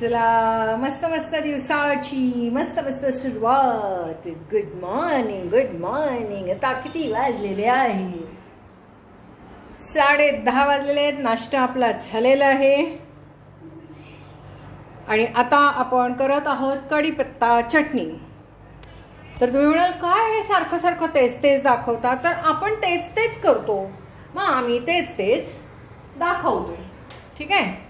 चला मस्त मस्त दिवसाची मस्त मस्त सुरुवात. गुड मॉर्निंग गुड मॉर्निंग आता किती वाजलेले आहे? साडे दहा वाजलेले आहेत. नाश्ता आपला झालेला आहे. आणि आता आपण करत आहोत कढीपत्ता चटणी. तर तुम्ही म्हणाल काय हे सारखं सारखं तेच तेच दाखवता. तर आपण तेच तेच करतो. मग आम्ही तेच तेच दाखवतो ठीक आहे?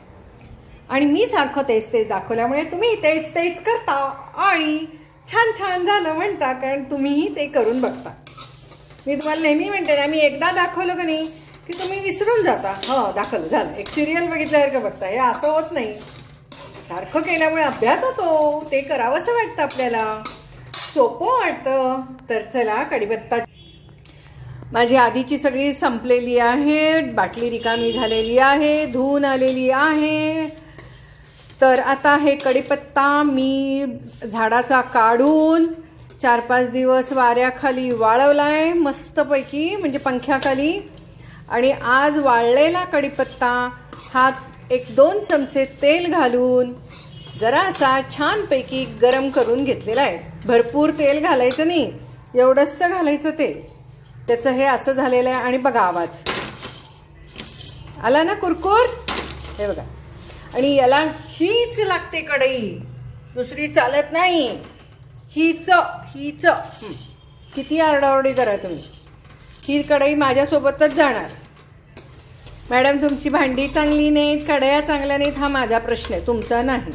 आणि मी सारखं तेच तेच दाखवल्यामुळे तुम्ही तेच तेच करता आणि छान छान झालं म्हणता कारण तुम्हीही ते करून बघता. मी तुम्हाला नेहमी म्हणते ना मी एकदा दाखवलं का नाही की तुम्ही विसरून जाता. हं दाखवलं झालं. एक सिरियल बघितल्यासारखं बघता? हे असं होत नाही. सारखं केल्यामुळे अभ्यास होतो. ते करावंसं वाटतं आपल्याला. सोपं वाटतं. तर चला कढीपत्ता. माझी आधीची सगळी संपलेली आहे. बाटली रिकामी झालेली आहे. धुवून आलेली आहे. तर आता हे कढीपत्ता मी झाडाचा काढून चार पाच दिवस वाऱ्याखाली वाळवला आहे मस्तपैकी म्हणजे पंख्याखाली. आणि आज वाळलेला कढीपत्ता हा एक दोन चमचे तेल घालून जरा असा छानपैकी गरम करून घेतलेला आहे. भरपूर तेल घालायचं नाही एवढंसं घालायचं तेल. त्याचं हे असं झालेलं आहे आणि बघा आवाज. आला ना कुरकुर? हे बघा. आणि याला हीच लागते कढई. दुसरी चालत नाही. हीच हीच. किती आरडाओरडी करा तुम्ही. ही कढई माझ्यासोबतच जाणार. मॅडम तुमची भांडी चांगली नाहीत कढया चांगल्या नाहीत हा माझा प्रश्न आहे. तुमचा नाही.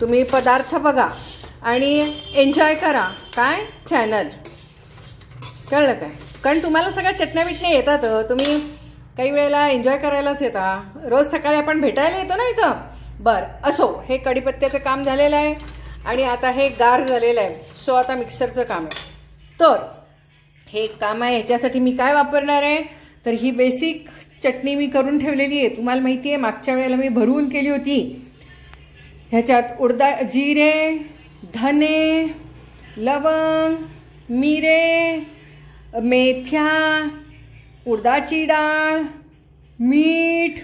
तुम्ही पदार्थ बघा आणि एन्जॉय करा. काय? चॅनल कळलं काय? कारण तुम्हाला सगळ्या चटण्या बिटण्या येतात तुम्ही काही वेळेला एन्जॉय करायलाच येता. रोज सकाळी आपण भेटायला येतो ना इथं? बरं असो हे कढीपत्त्याचं काम झालेलं आहे आणि आता हे गार झालेलं आहे. सो आता मिक्सरचं काम आहे. तर हे काम आहे ह्याच्यासाठी मी काय वापरणार आहे? तर ही बेसिक चटणी मी करून ठेवलेली आहे. तुम्हाला माहिती आहे मागच्या वेळेला मी भरवून केली होती. ह्याच्यात उडदा जिरे धने लवंग मिरे मेथ्या उडदाची डाळ मीठ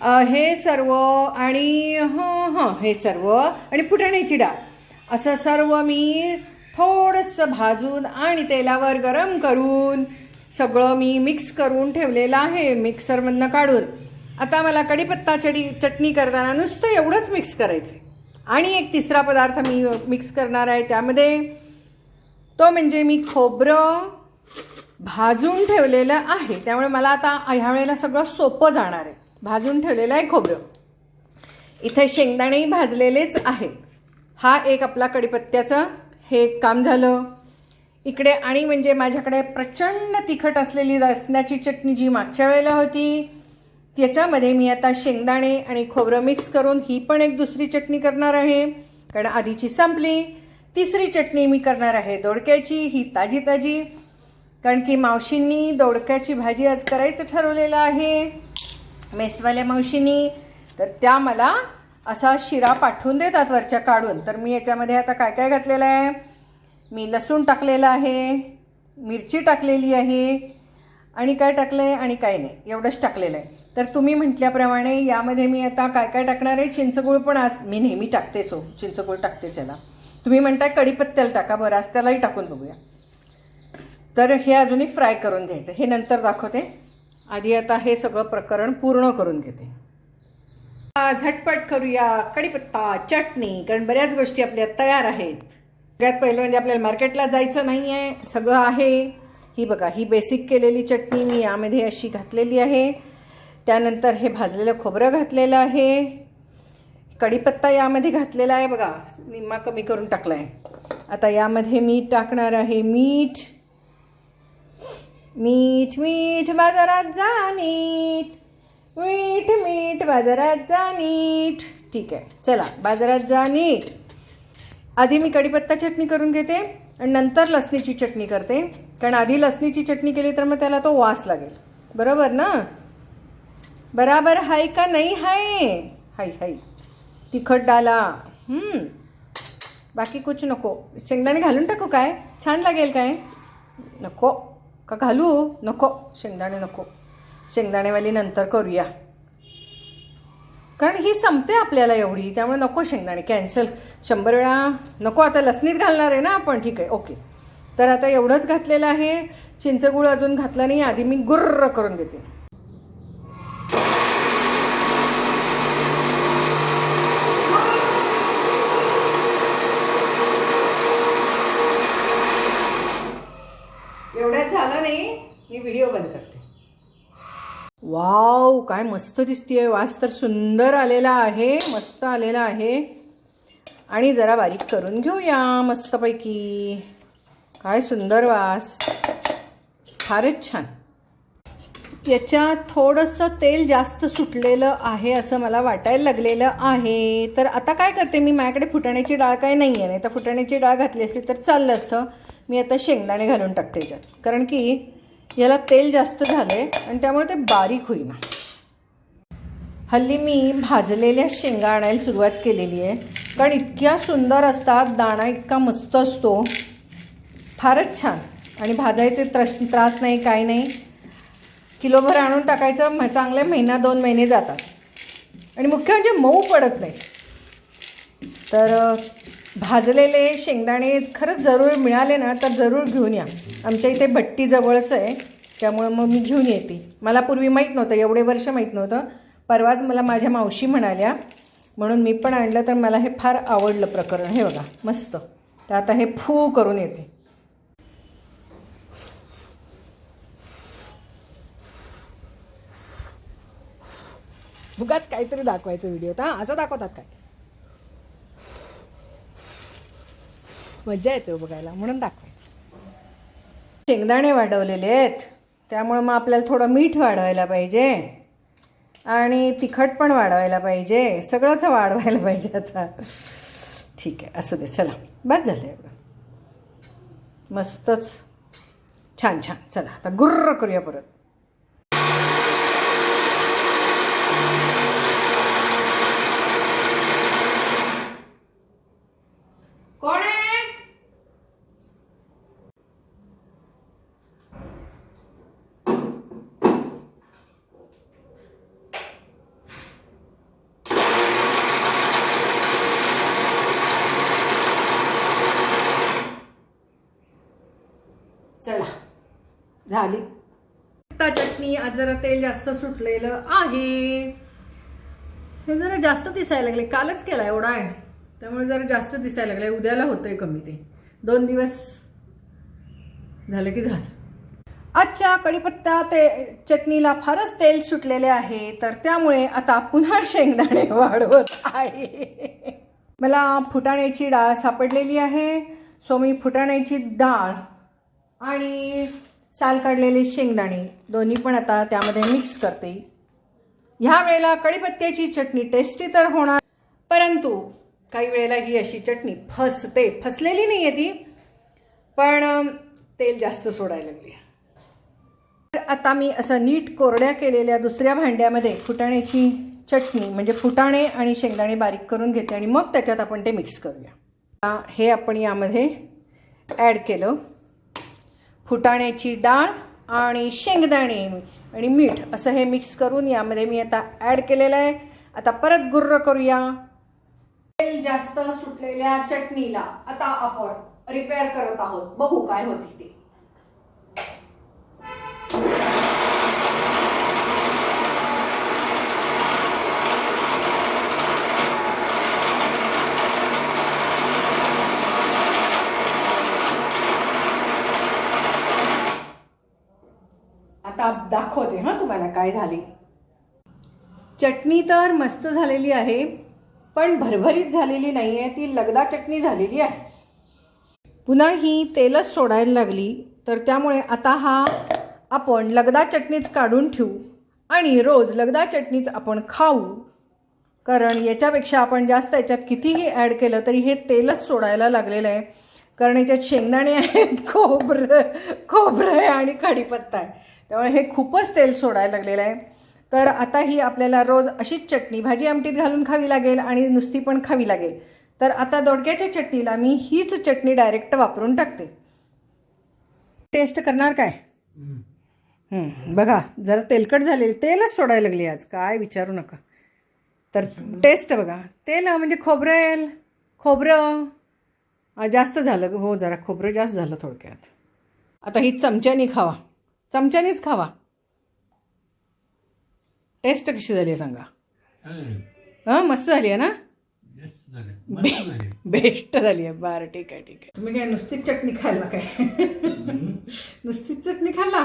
हे सर्व आणि हं हं हे सर्व आणि फुटाण्याची डाळ. असं सर्व मी थोडंसं भाजून आणि तेलावर गरम करून सगळं मी मिक्स करून ठेवलेलं आहे मिक्सरमधनं काढून. आता मला कढीपत्ता चडी चटणी करताना नुसतं एवढंच मिक्स करायचं आहे आणि एक तिसरा पदार्थ मी मिक्स करणार आहे त्यामध्ये. तो म्हणजे मी खोबरं भाजून ठेवलेलं आहे. त्यामुळे मला आता ह्या वेळेला सगळं सोपं जाणार आहे. भाजून ठेवलेलं आहे खोबरं. इथे शेंगदाणेही भाजलेलेच आहेत हा एक आपला कडीपत्त्याचा हे एक काम झालं. इकडे आणि म्हणजे माझ्याकडे प्रचंड तिखट असलेली रसण्याची चटणी जी मागच्या वेळेला होती त्याच्यामध्ये मी आता शेंगदाणे आणि खोबरं मिक्स करून ही पण एक दुसरी चटणी करणार आहे. कारण आधीची संपली. तिसरी चटणी मी करणार आहे दोडक्याची ही ताजी ताजी कारण की मावशींनी दोडक्याची भाजी आज करायचं ठरवलेलं आहे. मेसवाल्या मावशींनी तर त्या मला असा शिरा पाठवून देतात वरच्या काढून. तर मी याच्यामध्ये आता काय काय घातलेलं आहे? मी लसूण टाकलेलं आहे मिरची टाकलेली आहे आणि काय टाकलं आहे आणि काय नाही एवढंच टाकलेलं आहे. तर तुम्ही म्हटल्याप्रमाणे यामध्ये मी आता काय काय टाकणार आहे? चिंचगुळ पण आज मी नेहमी टाकतेच हो चिंचगुळ टाकतेच याला. तुम्ही म्हणताय कढीपत्त्याला टाका बरं आज त्यालाही टाकून बघूया. तर हे अजूनही फ्राय करून घ्यायचं. हे नंतर दाखवते. आधी आता हे सगळं प्रकरण पूर्ण करून घेते. झटपट करूया. कढीपत्ता चटणी कारण बऱ्याच गोष्टी आपल्या तयार आहेत. सगळ्यात पहिलं म्हणजे आपल्याला मार्केटला जायचं नाही आहे सगळं आहे. ही बघा ही बेसिक केलेली चटणी मी यामध्ये अशी घातलेली आहे. त्यानंतर हे भाजलेलं खोबरं घातलेलं आहे. कढीपत्ता यामध्ये घातलेला आहे. बघा निम्मा कमी करून टाकला आहे आता यामध्ये मी टाकणार आहे. मीठ मीठ मीठ बाजारात जा नीट. मीठ मीठ बाजारात जा नीट. ठीक आहे चला बाजारात जा नीट. आधी मी कढीपत्ता चटणी करून घेते आणि नंतर लसणीची चटणी करते. कारण आधी लसणीची चटणी केली तर मग त्याला तो वास लागेल. बरोबर ना? बराबर हाय का नाही हाय? हाय हाय. तिखट डाला. बाकी कुछ नको. शेंगदाणे घालून टाकू काय? छान लागेल काय? नको. का घालू? नको. शेंगदाणे नको. शेंगदाणेवाली नंतर करूया. कारण ही संपते आपल्याला एवढी त्यामुळे नको शेंगदाणे. कॅन्सल शंभर वेळा नको. आता लसणीत घालणार आहे ना आपण? ठीक आहे. ओके तर आता एवढंच घातलेलं आहे. चिंचगूळ अजून घातला नाही. आधी मी गुर्र करून घेते एवढ्यात झालं नाही मी व्हिडिओ बंद करते वाव काय मस्त दिसतीये. वास तर सुंदर आलेला आहे मस्त आलेला आहे. आणि जरा बारीक करून घेऊया मस्तपैकी. काय सुंदर वास. फारच छान. याच्यात थोडंसं तेल जास्त सुटलेलं आहे असं मला वाटायला लागलेलं आहे. तर आता काय करते मी? माझ्याकडे फुटाण्याची डाळ काय नाही आहे नाही तर फुटाण्याची डाळ घातली असती तर चाललं असतं. मी आता शेंगदाणे घालून टाकते याच्यात. कारण की याला तेल जास्त झालं आहे आणि त्यामुळे ते बारीक होईना. हल्ली मी भाजलेल्या शेंगा आणायला सुरुवात केलेली आहे. कारण इतक्या सुंदर असतात दाणा इतका मस्त असतो. फारच छान. आणि भाजायचे त्रस त्रास नाही काय नाही. किलोभर आणून टाकायचं म- चांगले महिना दोन महिने जातात. आणि मुख्य म्हणजे मऊ पडत नाही. तर भाजलेले शेंगदाणे खरंच जरूर मिळाले ना तर जरूर घेऊन या. आमच्या इथे भट्टी जवळच आहे त्यामुळं मग मी घेऊन येते. मला पूर्वी माहीत नव्हतं एवढे वर्ष माहीत नव्हतं. परवाच मला माझ्या मावशी म्हणाल्या म्हणून मी पण आणलं तर मला हे फार आवडलं प्रकरण. हे बघा मस्त. तर आता हे फू करून येते. उगाच काहीतरी दाखवायचं व्हिडिओ हां असं दाखवतात काय? मज्जा येते हो बघायला म्हणून दाखवायचं. शेंगदाणे वाढवलेले आहेत. त्यामुळे मग आपल्याला थोडं मीठ वाढवायला पाहिजे. आणि तिखट पण वाढवायला पाहिजे. सगळंच वाढवायला पाहिजे आता. ठीक आहे असू दे चला. बस झालं एवढं मस्तच. छान छान. चला आता गुर्र करूया परत कोण आहे चला झाली आता चटणी आज जरा तेल जास्त सुटलेलं आहे. हे जरा जास्त दिसायला लागले. कालच केला एवढा आहे. त्यामुळे जरा जास्त दिसायला लागले. उद्याला होतंय कमी ते. दोन दिवस झालं की झालं. आजच्या कढीपत्ता ते चटणीला फारच तेल सुटलेले आहे. तर त्यामुळे आता पुन्हा शेंगदाणे वाढवत आहे. मला फुटाण्याची डाळ सापडलेली आहे. सो मी फुटाण्याची डाळ आणि साल काढलेले शेंगदाणे दोन्ही पण आता त्यामध्ये मिक्स करते. ह्या वेळेला कढीपत्त्याची चटणी टेस्टी तर होणार परंतु काही वेळेला ही अशी चटणी फसते. फसलेली नाही आहे ती पण तेल जास्त सोडायला लागली. तर आता मी असं नीट कोरड्या केलेल्या दुसऱ्या भांड्यामध्ये फुटाण्याची चटणी म्हणजे फुटाणे आणि शेंगदाणे बारीक करून घेते आणि मग त्याच्यात आपण ते मिक्स करूया. हे आपण यामध्ये ॲड केलं. फुटाण्याची डाळ आणि शेंगदाणे आणि मीठ असं हे मिक्स करून यामध्ये मी आता ॲड केलेलं आहे. आता परत गुर्र करूया. तेल जास्त सुटलेल्या चटणीला आता आपण रिपेअर करत आहोत. बघू काय होती ते. आता दाखवते हां तुम्हाला काय झाले. चटणी तर मस्त झालेली आहे पण भरभरीत झालेली नाही आहे ती लगदा चटणी झालेली आहे. पुन्हा ही तेलच सोडायला लागली तर त्यामुळे आता हा आपण लगदा चटणीच काढून ठेवू आणि रोज लगदा चटणीच आपण खाऊ. कारण याच्यापेक्षा आपण जास्त याच्यात कितीही ॲड केलं तरी हे तेलच सोडायला लागलेलं आहे. कारण याच्यात शेंगदाणे आहेत खोबरं खोबरं आहे आणि कढीपत्ता आहे. त्यामुळे हे खूपच तेल सोडायला लागलेलं आहे. तर आता ही आपल्याला रोज अशीच चटणी भाजी आमटीत घालून खावी लागेल आणि नुसती पण खावी लागेल. तर आता दोडक्याच्या चटणीला मी हीच चटणी डायरेक्ट वापरून टाकते. टेस्ट करणार काय? बघा जरा तेलकट झालेली तेलच सोडायला लागली आज. काय विचारू नका. तर टेस्ट बघा. तेल म्हणजे खोबरेल खोबरं जास्त झालं. हो जरा खोबरं जास्त झालं थोडक्यात. आता ही चमच्यानी खावा. चमच्यानीच खावा. टेस्ट कशी झाली आहे सांगा. हां मस्त झाली आहे ना? बेस्ट झाली आहे. बरं ठीक आहे ठीक आहे. तुम्ही काय नुसतीच चटणी खाल्ला काय? नुसतीच चटणी खाल्ला?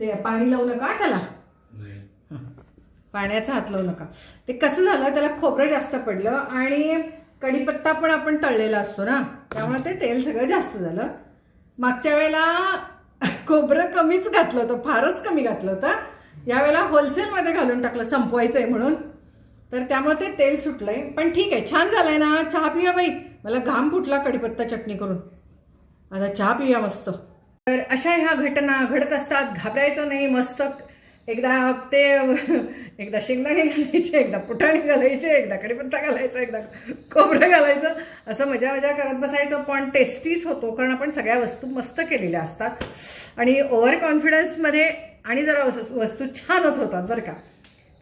ते पाणी लावू नका त्याला. पाण्याचा हात लावू नका. ते कसं झालं त्याला खोबरं जास्त पडलं आणि कढीपत्ता पण आपण तळलेला असतो ना? त्यामुळे ते तेल सगळं जास्त झालं. मागच्या वेळेला खोबरं कमीच घातलं होतं फारच कमी घातलं होतं. यावेळेला होलसेलमध्ये घालून टाकलं संपवायचं आहे म्हणून. तर त्यामुळे ते तेल सुटलंय. पण ठीक आहे छान झालंय ना. चहा पिया बाई. मला घाम फुटला कढीपत्ता चटणी करून. आता चहा पिया मस्त. तर अशा ह्या घटना घडत असतात. घाबरायचं नाही मस्त एकदा ते एकदा शेंगदाणे घालायचे एकदा पुटाणे घालायचे एकदा कडीपत्ता घालायचा एकदा खोबरं घालायचं. असं मजा मजा करत बसायचं पण टेस्टीच होतो कारण आपण सगळ्या वस्तू मस्त केलेल्या असतात. आणि ओव्हर कॉन्फिडन्समध्ये आणि जरा वस्तू छानच होतात बरं का.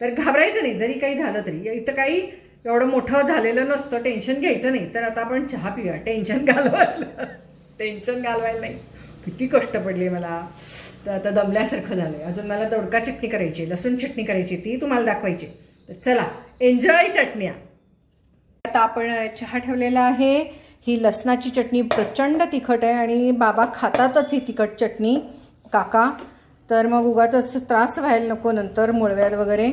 तर घाबरायचं नाही जरी काही झालं तरी. इथं काही एवढं मोठं झालेलं नसतं टेन्शन घ्यायचं नाही. तर आता आपण चहा पिऊया. टेन्शन घालवायला. टेन्शन घालवायला नाही. किती कष्ट पडले मला. तर आता दमल्यासारखं झालं आहे अजून मला दोडका चटणी करायची लसूण चटणी करायची ती तुम्हाला दाखवायची तर चला एन्जॉय चटण्या. आता आपण चहा ठेवलेला आहे. ही लसणाची चटणी प्रचंड तिखट आहे आणि बाबा खातातच ही तिखट चटणी. काका तर मग उगाच त्रास व्हायला नको नंतर मुळव्यात वगैरे.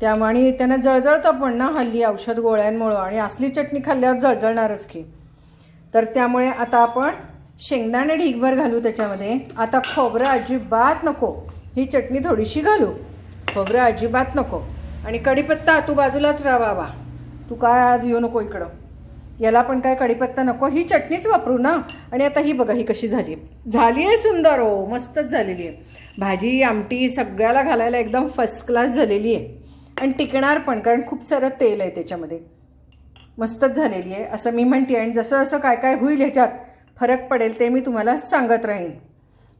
त्यामुळे आणि त्यांना जळजळतं पण ना हल्ली औषध गोळ्यांमुळं आणि असली चटणी खाल्ल्यावर जळजळणारच की. तर त्यामुळे आता आपण शेंगदाणे ढीगभर घालू त्याच्यामध्ये. आता खोबरं अजिबात नको. ही चटणी थोडीशी घालू. खोबरं अजिबात नको. आणि कढीपत्ता तू बाजूलाच राहावा तू काय आज येऊ नको इकडं. याला पण काय कढीपत्ता नको. ही चटणीच वापरू ना. आणि आता ही बघा ही कशी झाली. झाली आहे सुंदर हो. मस्तच झालेली आहे. भाजी आमटी सगळ्याला घालायला एकदम फर्स्ट क्लास झालेली आहे. आणि टिकणार पण कारण खूप सारं तेल आहे त्याच्यामध्ये. मस्तच झालेली आहे. असं मी म्हणते आणि जसं जसं काय काय होईल ह्याच्यात फरक पडेल ते मी तुम्हाला सांगत राहीन.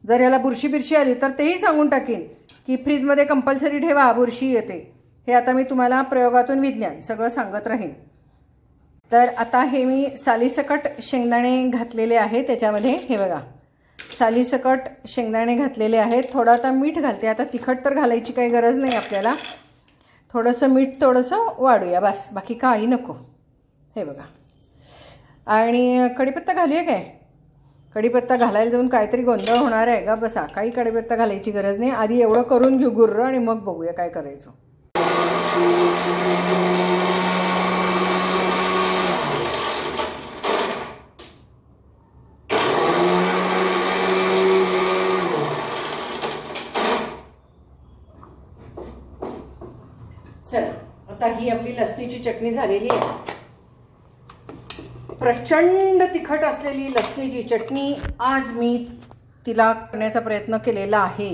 जर याला बुरशी बिरशी आली तर तेही सांगून टाकीन की फ्रीजमध्ये कंपल्सरी ठेवा बुरशी येते. हे आता मी तुम्हाला प्रयोगातून विज्ञान सगळं सांगत राहीन. तर आता हे मी सालीसकट शेंगदाणे घातलेले आहे त्याच्यामध्ये. हे बघा. सालीसकट शेंगदाणे घातलेले आहेत. थोडं आता मीठ घालते. आता तिखट तर घालायची काही गरज नाही आपल्याला. थोडंसं मीठ थोडंसं वाढूया. बस. बाकी काही नको. हे बघा. आणि कढीपत्ता घालूया काय? कढीपत्ता घालायला जाऊन काहीतरी गोंधळ होणार आहे का? बसा काही कढीपत्ता घालायची गरज नाही. आधी एवढं करून घेऊ गुर्र आणि मग बघूया काय करायचं. चला आता ही आपली लसणीची चटणी झालेली आहे. प्रचंड तिखट असलेली लसणीची चटणी आज मी तिला करण्याचा प्रयत्न केलेला आहे.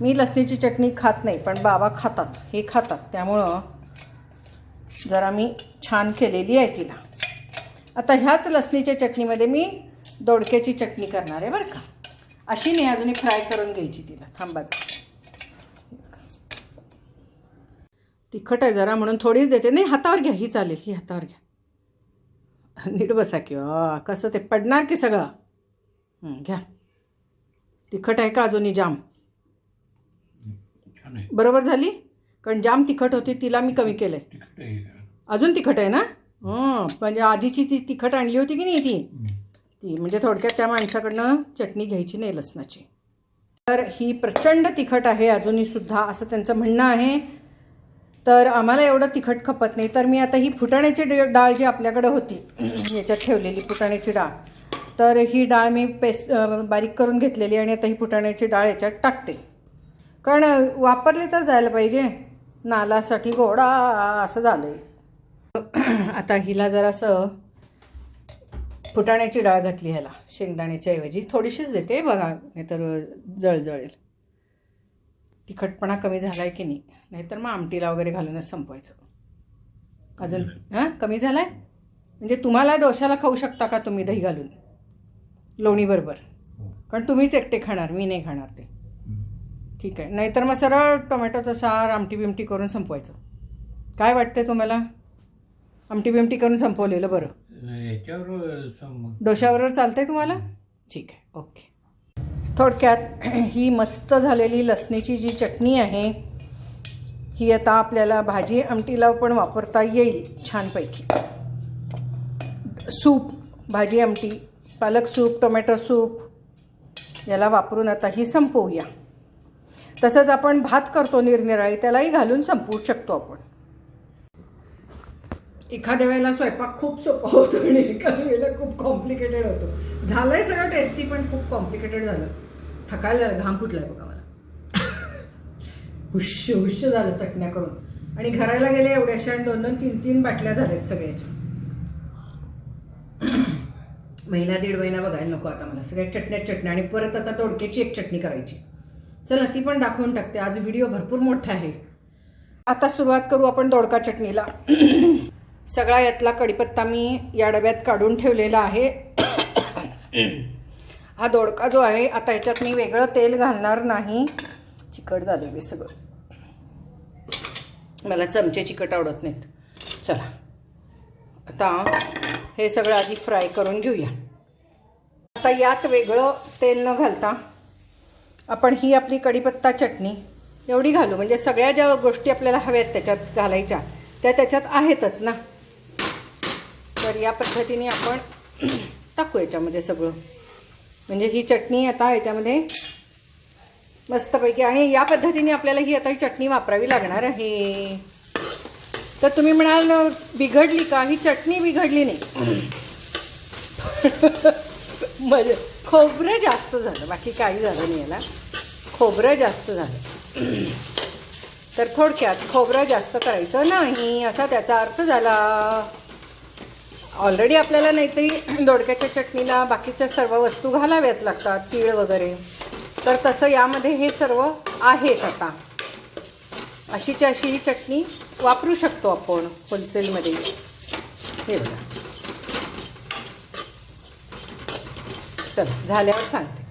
मी लसणीची चटणी खात नाही पण बाबा खातात हे खातात. त्यामुळं जरा मी छान केलेली आहे तिला. आता ह्याच लसणीच्या चटणीमध्ये मी दोडक्याची चटणी करणार आहे बरं का. अशी नाही अजून फ्राय करून घ्यायची तिला. थांबा. तिखट आहे जरा म्हणून थोडीच देते. नाही हातावर घ्या ही चालेल ही हातावर घ्या. नीट बसा किंवा कसं ते पडणार की सगळं? घ्या. तिखट आहे का अजूनही जाम? बरोबर झाली? कारण जाम तिखट होती तिला मी कमी केलं आहे अजून तिखट आहे ना? म्हणजे आधीची ती तिखट आणली होती की नाही ती? ती म्हणजे थोडक्यात त्या माणसाकडनं चटणी घ्यायची नाही लसणाची. तर ही प्रचंड तिखट आहे अजूनही सुद्धा असं त्यांचं म्हणणं आहे. तर आम्हाला एवढं तिखट खपत नाही. तर मी आता ही फुटाण्याची डाळ जी आपल्याकडे होती याच्यात ठेवलेली फुटाण्याची डाळ. तर ही डाळ मी पेस्ट बारीक करून घेतलेली आणि आता ही फुटाण्याची डाळ याच्यात टाकते. कारण वापरली तर जायला पाहिजे. नालासाठी गोडा असं झालं आहे आता हिला जरासं फुटाण्याची डाळ घातली ह्याला शेंगदाण्याच्या ऐवजी. थोडीशीच देते बघा नाहीतर जळजळेल. तिखटपणा कमी झाला आहे की नाही? नाहीतर मग आमटीला वगैरे घालूनच संपवायचं. अजून हां? कमी झाला आहे म्हणजे तुम्हाला डोशाला खाऊ शकता का तुम्ही दही घालून? लोणीबरोबर. हो. कारण तुम्हीच एकटे खाणार मी नाही खाणार ते. ठीक आहे. नाहीतर मग सरळ टोमॅटोचं सार आमटी बिमटी करून संपवायचं. काय वाटतंय तुम्हाला? आमटी बिमटी करून संपवलेलं बरं. याच्यावर डोशाबरोबर चालतंय तुम्हाला? ठीक आहे. ओके. थोडक्यात ही मस्त झालेली लसणीची जी चटणी आहे ही आता आपल्याला भाजी आमटीला पण वापरता येईल छानपैकी. सूप भाजी आमटी पालक सूप टोमॅटो सूप याला वापरून आता ही संपवूया. तसंच आपण भात करतो निरनिराळी त्यालाही घालून संपवू शकतो आपण. एखाद्या वेळेला स्वयंपाक खूप सोपा होतो आणि एखाद्या वेळेला खूप कॉम्प्लिकेटेड होतो. झालंय सगळं टेस्टी पण खूप कॉम्प्लिकेटेड झालं. थकायला झालं, घाम फुटलाय बघा. हुश्य हुश्य झालं चटण्या करून. आणि घरायला गेले एवढ्याशा आणि दोन दोन तीन तीन बाटल्या झाल्यात सगळ्याच्या. महिना दीड महिना बघायला नको आता मला. सगळ्या चटण्यात चटण्या आणि परत आता दोडक्याची एक चटणी करायची. चला ती पण दाखवून टाकते. आज व्हिडिओ भरपूर मोठा आहे. आता सुरुवात करू आपण दोडका चटणीला. सगळा यातला कडीपत्ता मी या डब्यात काढून ठेवलेला आहे. हा दोडका जो आहे आता याच्यात मी वेगळं तेल घालणार नाही. चिकट झालेलं आहे सगळं. मला चमचे चिकट आवडत नाहीत. चला. आता हे सगळं आधी फ्राय करून घेऊया. आता यात वेगळं तेल न घालता आपण ही आपली कढीपत्ता चटणी एवढी घालू. म्हणजे सगळ्या ज्या गोष्टी आपल्याला हव्यात त्याच्यात घालायच्या. त्या त्याच्यात आहेतच ना? तर या पद्धतीने आपण टाकू याच्यामध्ये सगळं. म्हणजे ही चटणी आता याच्यामध्ये मस्तपैकी. आणि या पद्धतीने आपल्याला ही आता ही चटणी वापरावी लागणार आहे. तर तुम्ही म्हणाल बिघडली का? ही चटणी बिघडली नाही. म्हणजे खोबरं जास्त झालं. बाकी काही झालं नाही याला. खोबरं जास्त झालं. तर थोडक्यात खोबरं जास्त करायचं नाही असा त्याचा अर्थ झाला. ऑलरेडी आपल्याला नाहीतरी दोडक्याच्या चटणीला बाकीच्या सर्व वस्तू घालाव्याच लागतात तीळ वगैरे. तर तसं यामध्ये हे सर्व आहेच आता. अशीची अशी ही चटणी वापरू शकतो आपण होलसेलमध्ये. हे बघा. चल झाल्यावर सांगते.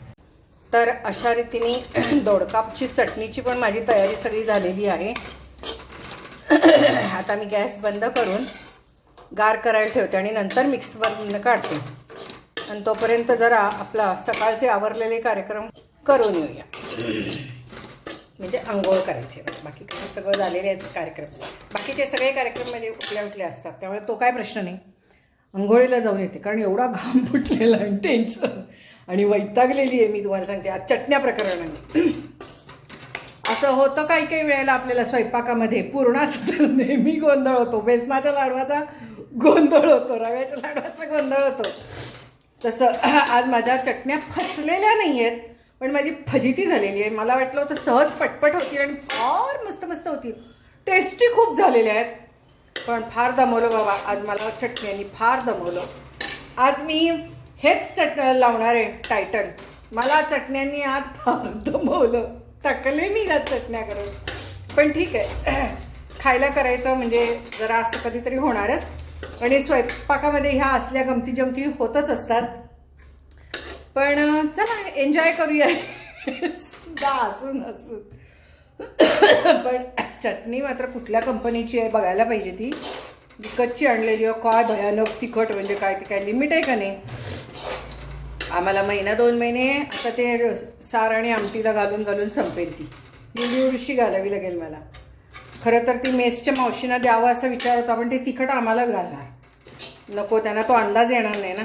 तर अशा रीतीने दोडकापची चटणीची पण माझी तयारी सगळी झालेली आहे. आता मी गॅस बंद करून गार करायला ठेवते आणि नंतर मिक्सवरून काढते. आणि तोपर्यंत जरा आपला सकाळचे आवरलेले कार्यक्रम करून येऊया. म्हणजे आंघोळ करायचे. बाकी सगळं झालेले आहेत कार्यक्रम. बाकीचे सगळे कार्यक्रम म्हणजे उठल्या उठल्या असतात. त्यामुळे तो काय प्रश्न नाही. आंघोळीला जाऊन येते. कारण एवढा घाम फुटलेला आणि टेन्शन आणि वैतागलेली आहे मी तुम्हाला सांगते. आज चटण्या प्रकरणाने. असं होतं काही काही वेळेला आपल्याला स्वयंपाकामध्ये पूर्णाचा तर नेहमी गोंधळ होतो. बेसनाच्या लाडवाचा गोंधळ होतो. रव्याच्या लाडवाचा गोंधळ होतो. तसं आज माझ्या चटण्या फसलेल्या नाही आहेत पण माझी फजिती झालेली आहे. मला वाटलं होतं सहज पटपट होतील आणि फार मस्त मस्त होतील. टेस्टी खूप झालेल्या आहेत. पण फार दमवलं बाबा. आज मला चटण्यांनी फार दमवलं. आज मी हेच चट लावणार आहे टायटल मला चटण्यांनी आज फार दमवलं. तकले मी आज चटण्या करून. पण ठीक आहे. खायला करायचं म्हणजे जरा असं कधीतरी होणारच. आणि स्वयंपाकामध्ये ह्या असल्या गमती जमती होतच असतात. पण चला एन्जॉय करूया. सुद्धा असून असून. पण चटणी मात्र कुठल्या कंपनीची आहे बघायला पाहिजे ती. विकतची आणलेली आहे. काय भयानक तिखट म्हणजे काय ते काय लिमिट आहे का नाही? आम्हाला महिना दोन महिने आता ते सार आणि आमटीला घालून घालून संपेल ती. एवढी घालावी लागेल मला. खरं तर ती मेसच्या मावशीना द्यावं असा विचार होता पण ते तिखट आम्हालाच घालणार. नको त्यांना तो अंदाज येणार नाही ना.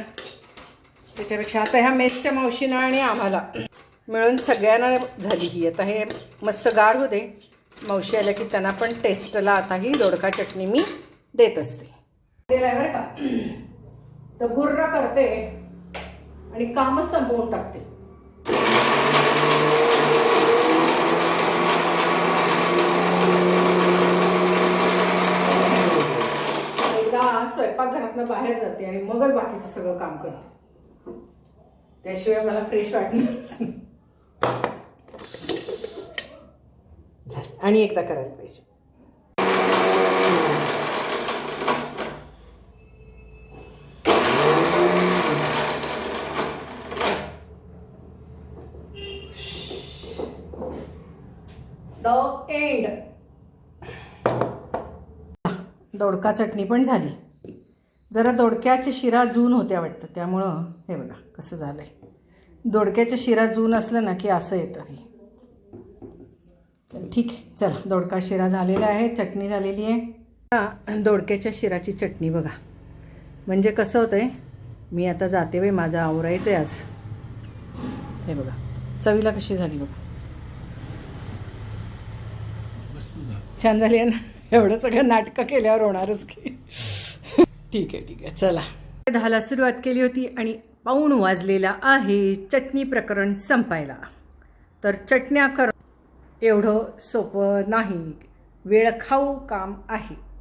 त्याच्यापेक्षा आता ह्या मेसच्या मावशीनं आणि आम्हाला मिळून सगळ्यांना झाली ही. आता हे मस्त गार होते मावशी आल्या की त्यांना पण टेस्टला आता ही दोडका चटणी मी देत असते. तेल बरं का? तर गुर्र करते आणि कामच संपवून टाकते. एकदा स्वयंपाकघरातनं बाहेर जाते आणि मगच बाकीचं सगळं काम करते. त्याशिवाय मला फ्रेश वाटणार नाही. आणि एकदा करायला पाहिजे. द एंड दोडका चटणी पण झाली. जरा दोडक्याच्या शिरा जून होत्या वाटतं त्यामुळं हे बघा कसं झालं आहे दोडक्याच्या शिरा जून असलं ना की असं येतं हे तर ठीक आहे चला दोडका शिरा झालेला आहे चटणी झालेली आहे. दोडक्याच्या शिराची चटणी बघा. म्हणजे कसं होतं आहे मी आता जाते बाई माझं आवरायचं आहे आज. हे बघा चवीला कशी झाली बघा. छान झाली आहे ना? एवढं सगळं नाटकं केल्यावर होणारच की. ठीक आहे ठीक आहे. चला. दहाला सुरुवात केली होती आणि पाऊण वाजलेला आहे. चटणी प्रकरण संपायला. तर चटण्या कर एवढं सोपं नाही. वेळ खाऊ काम आहे.